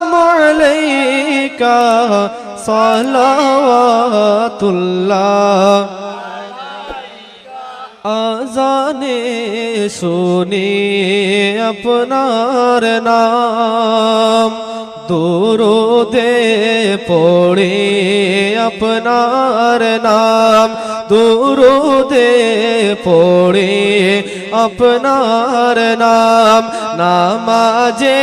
عليك صلوات الله আজানে শুনি আপনার নাম দুরুদে পড়ে আপনার নাম। দুরুদে পড়ে আপনার নাম। নামাজে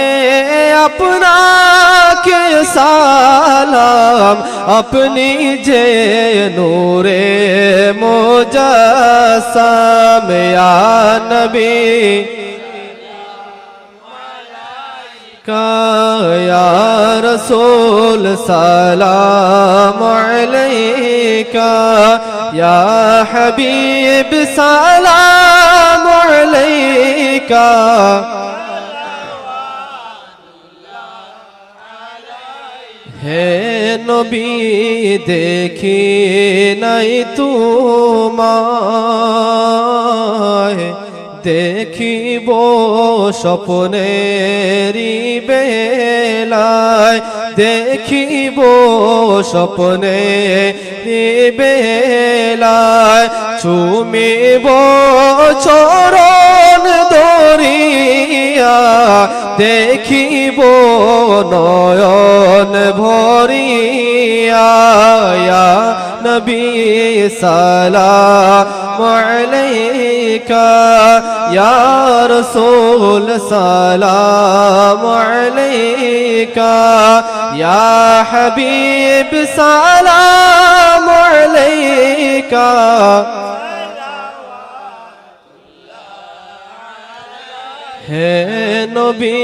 আপনাকে সালাম। আপনি যে নূরে মোজাসাম ইয়া নবী। رسول سلام عليك يا حبيب سلام عليك হে নবী দেখি নাই তোমায় দেখিব স্বপ্নেরি বেলায়। দেখিব স্বপ্নে বেলায়। চুমিব চরণ দরিয়া দেখিব নয়ন ভরিয়া। নবী সালাম আলাইকা। ইয়া রাসূল সালাম আলাইকা। ইয়া হাবিব হে নবী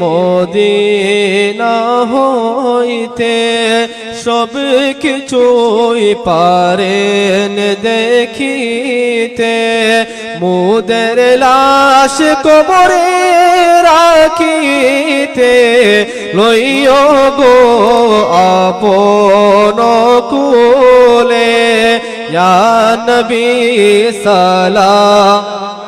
মদিনা হইতে সব কিছুই পারেন দেখিতে। মুদের লাশ কবরে রাখিতে লইও গো আপন কুলে। নবী সালাম।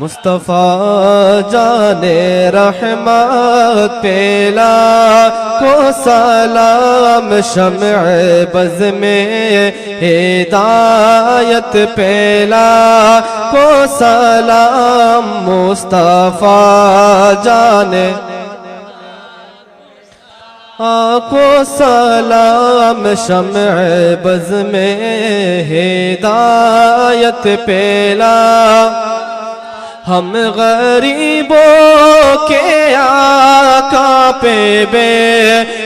مصطفیٰ جان رحمت پیلا کو سلام شمع بز میں ہدایت پیلا کو سلام مصطفیٰ جان آنکھو سلام شمع بز میں ہدایت پیلا ہم غریبوں کے آقا پہ بے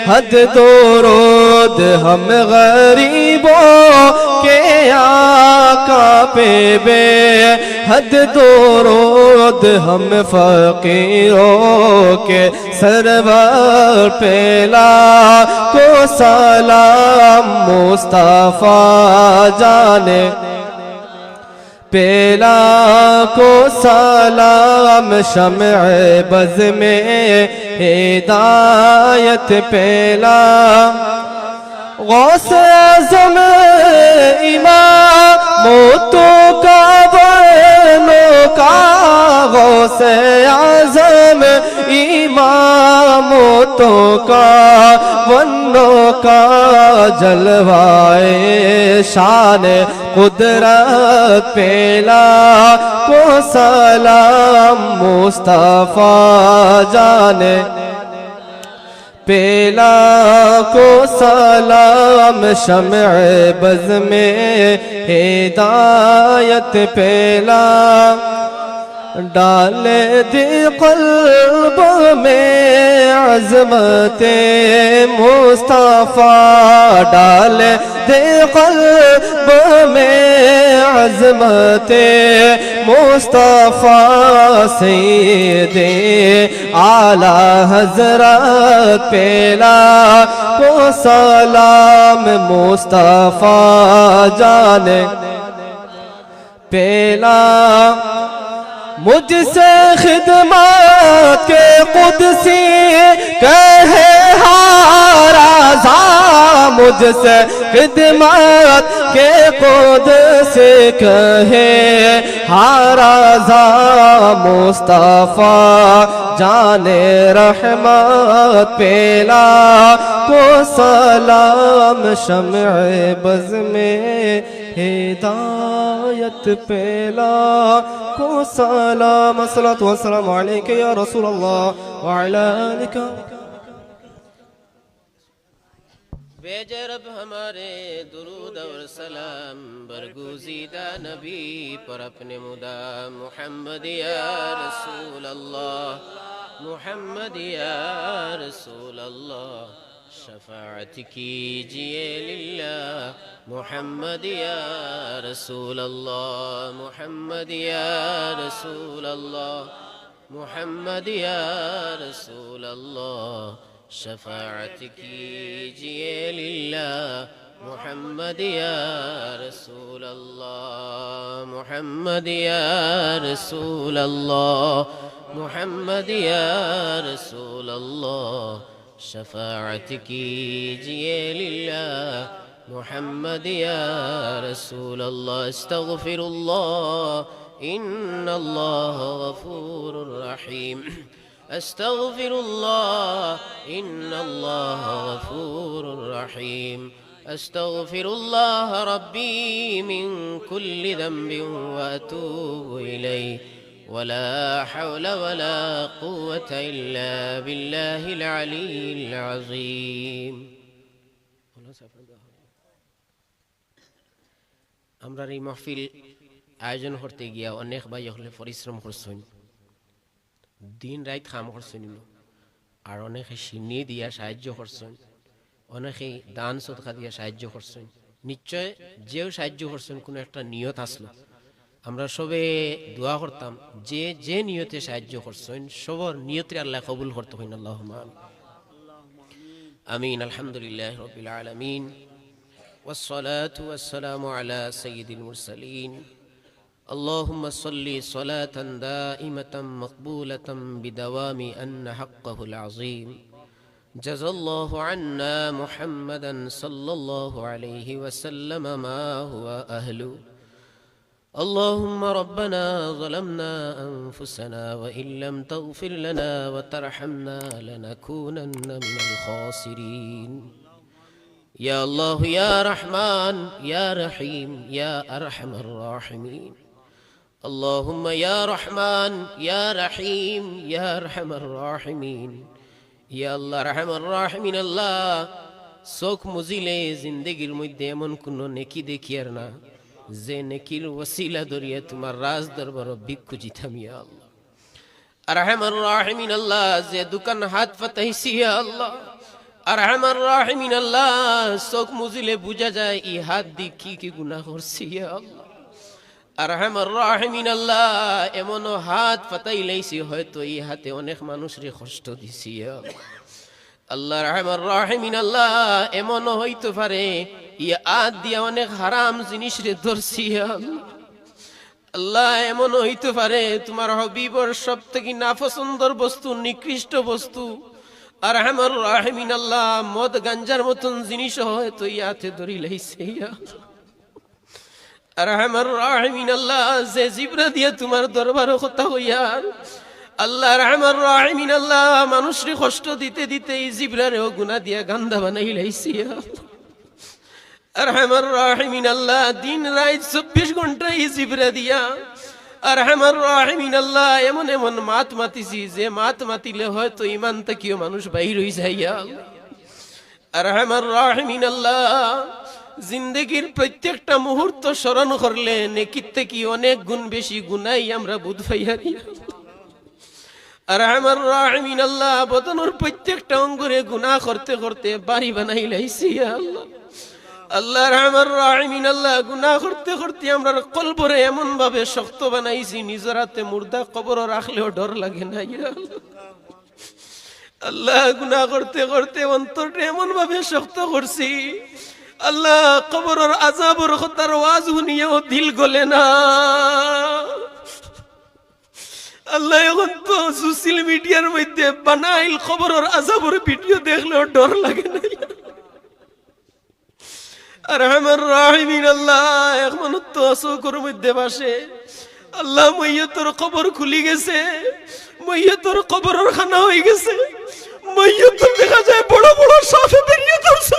حد دو رود، ہم غریبوں کے آقا پہ بے حد دو رود۔ ہم فقیروں کے سرور پیلا کو سلام، مصطفیٰ جانے۔ پیلا کو سلام شمع بز میں ہدایت پیلا غوث اعظم امام موتو کا ورنو کا غوث اعظم امام موتو کا ون جلوائے شان قدرت پیلا کو سلام مصطفیٰ جان پیلا کو سلام شمع بز میں ہدایت پیلا ڈالے دی قلب میں عظمت مصطفیٰ، ڈالے دی قلب میں عظمت مصطفیٰ، سید عالی حضرت پیلا کو سلام مصطفیٰ جانے پیلا مجھ سے خدمات کے قدسی کہے رضا مجھ سے خدمت کے خود سے کہے ہارضا مصطفیٰ جان رحمت پیلا کو سلام شمع بز میں ہدایت پیلا کو سلام السلام والسلام علیکہ یا رسول اللہ وعلیہ وسلم بیج رب ہمارے درود اور سلام برگزیدہ نبی پر اپنے مدا محمد یا رسول اللہ، محمد یا رسول اللہ، شفاعت کیجیے للہ، محمد یا رسول اللہ، محمد یا رسول اللہ، محمد یا رسول اللہ شفاعتك يجي لله. محمد يا رسول الله. محمد يا رسول الله. محمد يا رسول الله. شفاعتك يجي لله. محمد يا رسول الله. استغفر الله. إن الله غفور رحيم. أستغفر الله إن الله غفور رحيم أستغفر الله ربي من كل ذنب وأتوب إليه ولا حول ولا قوة إلا بالله العلي العظيم আমরা এই মাহফিল আয়োজন করতে গিয়া অনেক ভাই হলে পরিশ্রম করছেন দিন রাত কাম করছেন আর অনেকে সিনি দিয়া সাহায্য করছেন অনেকে দান সদকা দিয়া সাহায্য করছেন নিশ্চয় যেও সাহায্য করছেন কোনো একটা নিয়ত আসলো আমরা সবে দোয়া করতাম যে যে নিয়তে সাহায্য করছেন সবর নিয়তে আল্লাহ কবুল করতে হইন আল্লাহ আমিন আলহামদুলিল্লাহ রবিল আলমিন والصلاة والسلام على سيد المرسلين اللهم صل صلاة دائمة مقبولة بدوام أن حقه العظيم. جزى الله عنا محمدا صلى الله عليه وسلم ما هو أهله اللهم ربنا ظلمنا أنفسنا وإن لم تغفر لنا وترحمنا لنكونن من الخاسرين. يا الله يا رحمن يا رحيم يا أرحم الراحمين. اللهم يا رحمن يا رحيم يا أرحم الراحمين يا الله رحم الراحمين الله চোখ মুজিলে জিন্দগির মধ্যে এমন কোন নেকি দেখিয়ার না যে নেকির ওসিলা ধরিয়ে তোমার রাজ দরবার ভিক্ষু জিতাম ইয়া আল্লাহ আরহামার রাহিমিন আল্লাহ যে দোকান হাত পাতাইছি ইয়া আল্লাহ আরহামার রাহিমিন আল্লাহ চোখ মুজিলে বুঝা যায় ই হাত দি কি কি গুনাহ করছি ইয়া আল্লাহ আরহামার রাহিমিন আল্লাহ হাত হয়তো অনেক মানুষরে কষ্ট আল্লাহ আল্লাহ এমন হইতে পারে দিয়া অনেক আল্লাহ। এমন হইতে পারে, তোমার হবিবর সব থেকে নাপসন্দর বস্তু, নিকৃষ্ট বস্তু। আর আমার রাহিমিন আল্লাহ মদ গাঞ্জার মতন জিনিস হয়তো ইয়াতে ধরি লাইছে আমার রাহিমিন, আল্লাহ যে জিবরা দিয়া তোমার দরবার কথা হইয়ার আল্লাহ রহমান রাহিমিন, আল্লাহ মানুষরে কষ্ট দিতে দিতে এই জিবরারেও গুনা দিয়া গান্দা বানাই লাইছি। রহমান রাহিমিন, আল্লাহ দিন রাত চব্বিশ ঘণ্টা এই জিবরা দিয়া। রহমান রাহিমিন, আল্লাহ এমন এমন মাত মাতিছি, যে মাত মাতিলে হয়তো ইমান তাকিও মানুষ বাইর হয়ে যাইয়া। রহমান রাহিমিন, আল্লাহ জিন্দগির প্রত্যেকটা মুহূর্ত স্মরণ করলে নেকির থেকে অনেক গুণ বেশি গুনাই আমরা বুধ ভাইয়ারি আর আমার রাহমিন আল্লাহ বদনুর প্রত্যেকটা অঙ্গুরে গুনাহ করতে করতে বাড়ি বানাই লাইছি আল্লাহ আল্লাহ আমার রাহমিন আল্লাহ গুনাহ করতে করতে আমরা কলবরে এমন ভাবে শক্ত বানাইছি নিজের হাতে মুর্দা কবর রাখলেও ডর লাগে না আল্লাহ। গুনাহ করতে করতে অন্তরটা এমন ভাবে শক্ত করছি আল্লাহ কবরের আজাবর কথার ওয়াজ শুনিয়েও দিল গলে না। আল্লাহ এখন তো সোশ্যাল মিডিয়ার মধ্যে বানাইল খবরের আজাবর ভিডিও দেখলেও ডর লাগে না। আর আমার রাহিমিন আল্লাহ এখন তো চৌকর মধ্যে বাসে আল্লাহ মৈয়তর খবর খুলি গেছে। মৈয়তর খবরের খানা হয়ে গেছে। মৈয়তর দেখা যায় বড় বড় সাফে বেরিয়ে ধরছে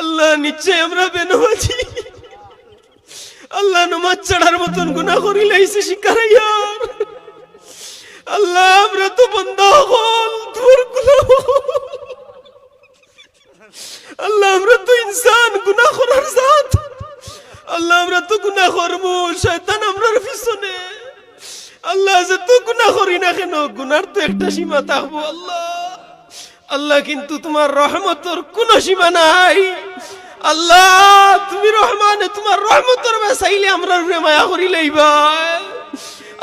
আল্লাহ নিশ্চয় আমরা বেনামাজি। আল্লাহ নমাজ চড়ার মতন গুনাহ করি লাইছে শিকারাইয়ার আল্লাহ আমরা তো বন্ধ হল তোর গুনাহ। আল্লাহ আমরা তো ইনসান, গুনাহ করার জাত। আল্লাহ আমরা তো গুনাহ করব, শয়তান আমরার পিছনে। আল্লাহ যে তো গুনাহ করি না কেন গুনার তো একটা সীমা থাকব, আল্লাহ। আল্লাহ কিন্তু তোমার রহমতর কোন সীমা নাই। আল্লাহ, তুমি রহমানে, তোমার রহমতর চাইলে আমরা মায়া করি লইবা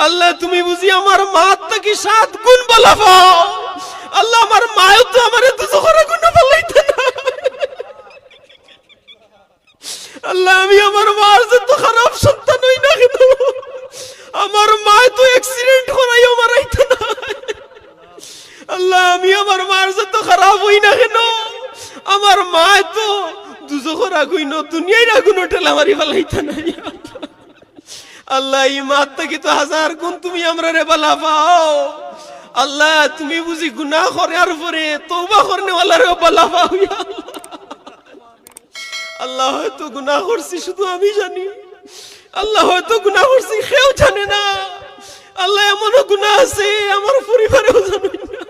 আল্লাহ, তুমি বুঝি আমার মা কি সাত গুণ বলা পাও আল্লাহ, আমার মায়ও তো আমার দুজোখরা গুণ বলাইতে না আল্লাহ আমি আমার মার যে তো খারাপ সন্তান হই না কেন আমার মায় তো অ্যাক্সিডেন্ট করাইও মারাইতে না আল্লাহ আমি আমার মার যত খারাপ হই না কেন আমার মা তো নাই। আল্লাহ, এই থেকে তো হাজার গুণ তুমি আমরা রে বালা পাও। আল্লাহ, তুমি বুঝি গুনাহ করার পরে তৌবা করনে ওয়ালারে বালা পাও। আল্লাহ হয়তো গুনাহ করছি, শুধু আমি জানি। আল্লাহ হয়তো গুনাহ করছি, কেউ জানে না। আল্লাহ, এমনও গুনাহ আছে, আমার পরিবারেও জানে না।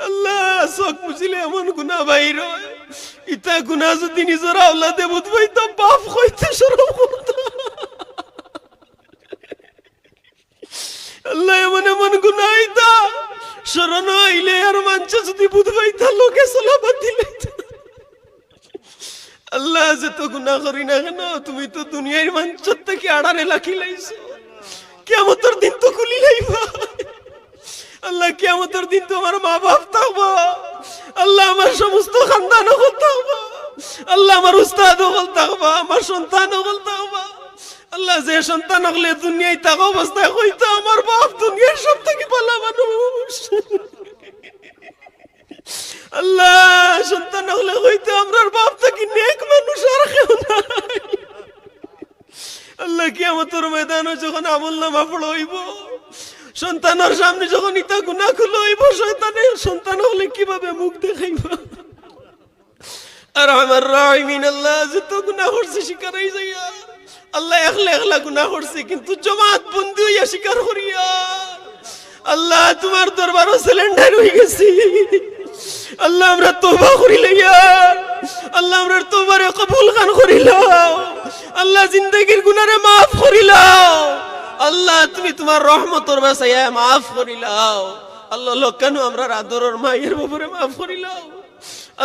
আল্লাহ, চোখ মুছিলে এমন গুণা বাইর। ইতা গুণা যদি নিজের আওলাদে বুঝবাই তো বাপ হইতে সরব। আল্লাহ, এমন এমন গুণা হইতা স্মরণ হইলে আর মাঞ্চ যদি বুঝবাই তা লোকে চলাবার দিলে আল্লাহ যে তো গুণা করি না কেন, তুমি তো দুনিয়ার মাঞ্চর থেকে আড়ারে লাখি লাইছো কেমতর দিন তো খুলি লাইবা আল্লাহ কেমতের দিন তোমার মা বাপ থাকব। আল্লাহ আমার সমস্ত খানদান হল থাকব। আল্লাহ আমার উস্তাদ হল থাকব, আমার সন্তান হল থাকব। আল্লাহ যে সন্তান হলে দুনিয়ায় থাকা অবস্থায় হইতো, আমার বাপ দুনিয়ার সব থেকে ভালো মানুষ। আল্লাহ, সন্তান হলে হইতো আমরার বাপ থাকি নেক মানুষ, আর কেউ নাই। আল্লাহ কি আমাদের ময়দানে যখন আমল নামা পড়াইব সন্তানের সামনে যখন ইতা গুণা খুলো হইব শয়তানের সন্তান হলে কীভাবে মুখ দেখাইব? আর আমার রাহিমিন আল্লাহ যে তো গুণা করছে, শিকার হয়ে যাইয়া। আল্লাহ একলা একলা গুণা করছে, কিন্তু জমাত বন্দি হইয়া স্বীকার করিয়া। আল্লাহ, তোমার দরবারও সিলিন্ডার হয়ে গেছি। আল্লাহ, আমরা তোবা করি লইয়া। আল্লাহ, আমরা তোবারে কবুল খান করিলাম। আল্লাহ, জিন্দগির গুনারে মাফ করিলাম। আল্লাহ, তুমি তোমার রহমতর বাসাইয়া মাফ করিলাও আল্লাহ কেন আমরা আদরের মায়ের বাপরে মাফ করিলাও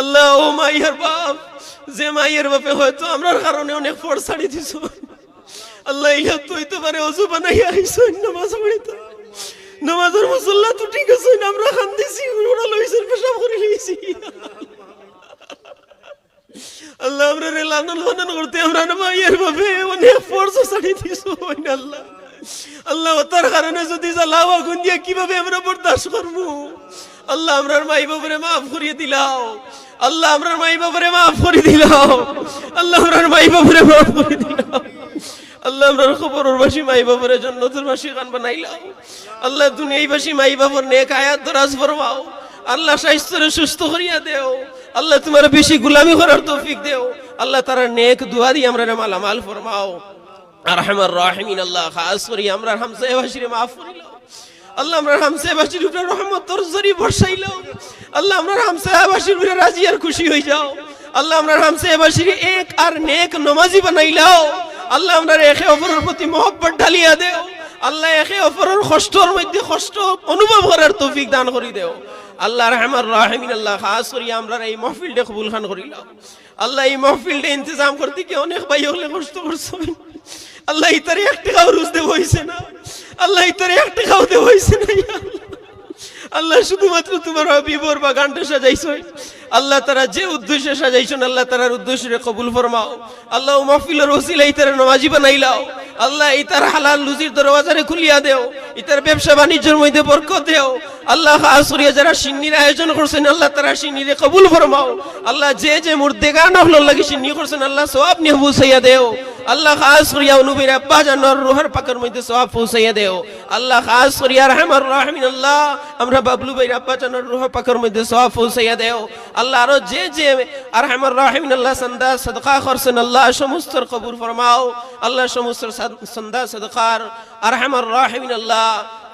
আল্লাহ, ও মাইয়ের বাপ, যে মাইয়ের বাপে হয়তো আমরার কারণে অনেক ফর ছাড়ি দিছ। আল্লাহ, ইহা তুই তো পারে অজু বানাই আইস, নামাজ পড়িত। নামাজের মুসল্লা তো ঠিক আছে আমরা খান দিছি ওরা লইছেন পেশাব করে লইছি। আল্লাহ, আমরা রে করতে, আমরা মাইয়ের বাপে অনেক ফোর্স ছাড়ি দিছ আল্লাহ। আল্লাহ তার কারণে যদি জ্বালাও আগুন দিয়ে কীভাবে আমরা বরদাস্ত করব? আল্লাহ আমরার মাই বাবারে মাফ করিয়ে দিলাও। আল্লাহ আমরার মাই বাবারে মাফ করে দিলাও। আল্লাহ আমরার মাই বাবারে মাফ করে দিলাও। আল্লাহ আমরার খবরের বাসী মাই বাসী গান বানাইলাও। আল্লাহ দুনিয়াই বাসী মাই বাবার নেক আয়াত দরাজ ফরমাও। আল্লাহ স্বাস্থ্যরে সুস্থ করিয়া দেও। আল্লাহ তোমার বেশি গুলামি করার তৌফিক দেও। আল্লাহ তারা নেক দুয়া দিয়ে আমরা মালামাল ফরমাও। আর আমার রাহিমিন, আল্লাহ খাস করি, আমরা হামসা বাসিরে মাফ করিলাও আল্লাহ আমরা হামসা বাসির উপরে রহমত তোর জরি বর্ষাইলাও আল্লাহ আমরা হামসা বাসির উপরে রাজি আর খুশি হয়ে যাও। আল্লাহ আমরা হামসে এবাসির এক আর নেক নমাজি বানাইলাও। আল্লাহ আমরা একে অপরের প্রতি মহব্বত ঢালিয়া দেও। আল্লাহ একে অপরের কষ্টর মধ্যে কষ্ট অনুভব করার তৌফিক দান করি দেও। আল্লাহ রহমান রাহিমিন, আল্লাহ খাস করি, আমরা এই মহফিলটা কবুল খান করিলাম। আল্লাহ এই মহফিলটা ইন্তজাম করতে কি অনেক ভাই হলে কষ্ট করছ। আল্লাহ ইতারে এক টাকাও রুজ দেব না। আল্লাহ ইতারে এক টাকাও দেব না আল্লাহ। শুধুমাত্র তোমার বিবর বা গানটা সাজাইছো। আল্লাহ তারা যে উদ্দেশ্যে সাজাইছেন আল্লাহ তারার উদ্দেশ্যে কবুল ফরমাও। আল্লাহ মাহফিলের ওসিলা ইতারে নমাজি বানাইলাও আল্লাহ এই ইতার হালাল লুজির দরওয়াজারে খুলিয়া দেও। ইতার ব্যবসা বাণিজ্যের মধ্যে বরকত দেও। আল্লাহ খাস করিয়া যারা সিন্নির আয়োজন করছেন, আল্লাহ তারা সিন্নিরে কবুল ফরমাও। আল্লাহ যে যে মুর্দে গান লাগি সিন্নি করছেন, আল্লাহ সব নিয়ে পৌঁছাইয়া দেও। আল্লাহ খাস করিয়া অনুবীর আব্বা জানোর রুহার পাকের মধ্যে সব পৌঁছাইয়া দেও। আল্লাহ খাস করিয়া রহমান রাহমিন আল্লাহ আমরা বাবলু ভাই আব্বা জানোর রুহার পাকের মধ্যে সব পৌঁছাইয়া দেও। আল্লাহ আরও যে যে আর আরহামার রাহিমিন, আল্লাহ সন্দা সদকা করছেন, আল্লাহ সমস্ত কবুল ফরমাও। আল্লাহ সমস্ত সন্দা সদকার আর আরহামার রাহিমিন, আল্লাহ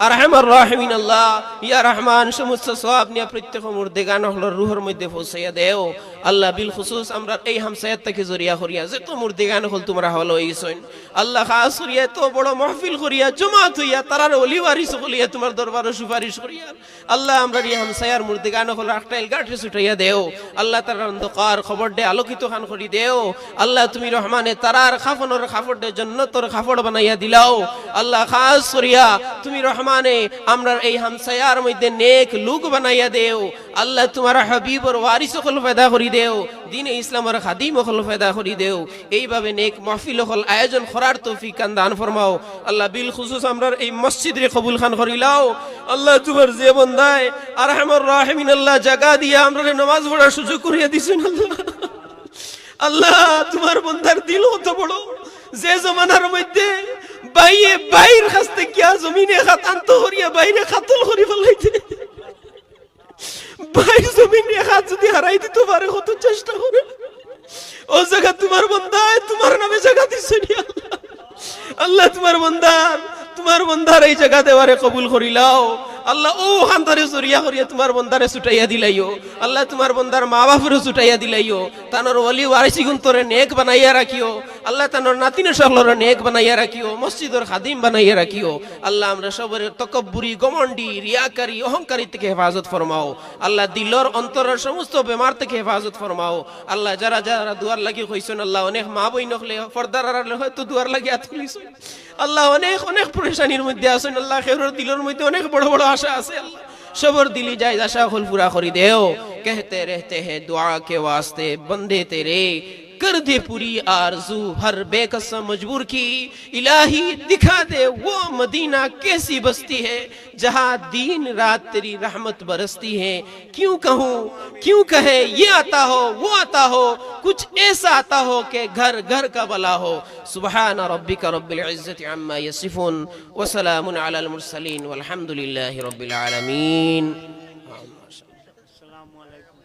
আরহামার রাহিমিন আল্লাহ, ইয়া রহমান, সমস্ত সব নিয়ে প্রত্যেক মূর্তি গান হল, রুহর মধ্যে পৌঁছাইয়া দেও। আল্লাহ বিল খুসুস আমরা এই হামসায়াত থেকে জরিয়া করিয়া, যে তো মুর্দে গান হল, তোমরা হলো এইসন আল্লাহ খাস করিয়া তো বড় মাহফিল করিয়া, জমাত হইয়া, তারার অলি ওয়ারিস করিয়া, তোমার দরবারে সুপারিশ করিয়া। আল্লাহ, আমরা এই হামসায়ার মুর্দে গান হল একটা এলগাটে ছুটাইয়া দেও। আল্লাহ তার অন্ধকার খবর দে আলোকিত খান করি দেও। আল্লাহ, তুমি রহমানে তারার খাফনের খাফর দে জন্নতর খাফড় বানাইয়া দিলাও। আল্লাহ, খাস করিয়া, তুমি রহমানে আমরা এই হামসায়ার মধ্যে নেক লুক বানাইয়া দেও। আল্লাহ তোমার হাবিবর ওয়ারিস হল ফায়দা করি দেও, দিন ইসলামের খাদিম হল ফায়দা করি দেও। এইভাবে নেক মাহফিল হল আয়োজন করার তৌফিক কান দান ফরমাও। আল্লাহ বিল খুসুস আমরা এই মসজিদ কবুল খান করিলাও। আল্লাহ তোমার যে বন্দায় আর আমার রাহিমিন, আল্লাহ জায়গা দিয়ে আমরা নামাজ পড়ার সুযোগ করিয়া দিছেন আল্লাহ। আল্লাহ তোমার বন্ধার দিল অত বড়। যে জমানার মধ্যে বাইয়ে বাইর কাছতে কিয়া জমিনে খাতান্ত করিয়া বাইরে খাতল করি ফেলাইতে। বাইর জমিনে হাত যদি হারাই দিতে পারে, কত চেষ্টা করে। ও জায়গা তোমার বন্ধায় তোমার নামে জায়গা দিছে আল্লাহ। তোমার বন্দার তোমার বন্দার এই জায়গা দেওয়ারে কবুল করিলাও। আল্লাহ ও হান্তরে সরিয়া করিয়া তোমার বন্দারে ছুটাইয়া দিলাইও। আল্লাহ তোমার বন্দার মা বাপরে ছুটাইয়া দিলাইও। তানোর ওলি ওয়ারিসি গুন্তরে নেক বানাইয়া রাখিও। আল্লাহ তানোর নাতিনে সকলরে নেক বানাইয়া রাখিও মসজিদর খাদিম বানাইয়া রাখিও আল্লাহ আমরা সবরে তকব্বুরি গমন্ডি রিয়াকারি অহংকারী থেকে হেফাজত ফরমাও আল্লাহ দিলর অন্তরের সমস্ত বেমার থেকে হেফাজত ফরমাও আল্লাহ যারা যারা দুয়ার লাগি হইছেন আল্লাহ অনেক মা বই নখলে ফর্দার হয়তো দুয়ার লাগি হাত খুলিছেন আল্লাহ অনেক অনেক পরেশানির মধ্যে আছেন আল্লাহ খেরোর দিলের মধ্যে অনেক বড় বড় আশা আছে আল্লাহ সবর দিলি যায় আশা হল পুরা করি দেও कहते रहते हैं दुआ के वास्ते बंदे तेरे کر دے پوری آرزو، ہر بے کس مجبور کی۔ الہی، دکھا دے وہ مدینہ کیسی بستی ہے، جہاں دین رات تیری رحمت برستی ہے۔ کیوں کہوں؟ کیوں کہے؟ یہ آتا ہو، وہ آتا ہو، کچھ ایسا آتا ہو کہ گھر گھر کا بلا ہو۔ سبحان ربک رب العزت عما یصفون، وسلام علی المرسلین، والحمدللہ رب العالمین۔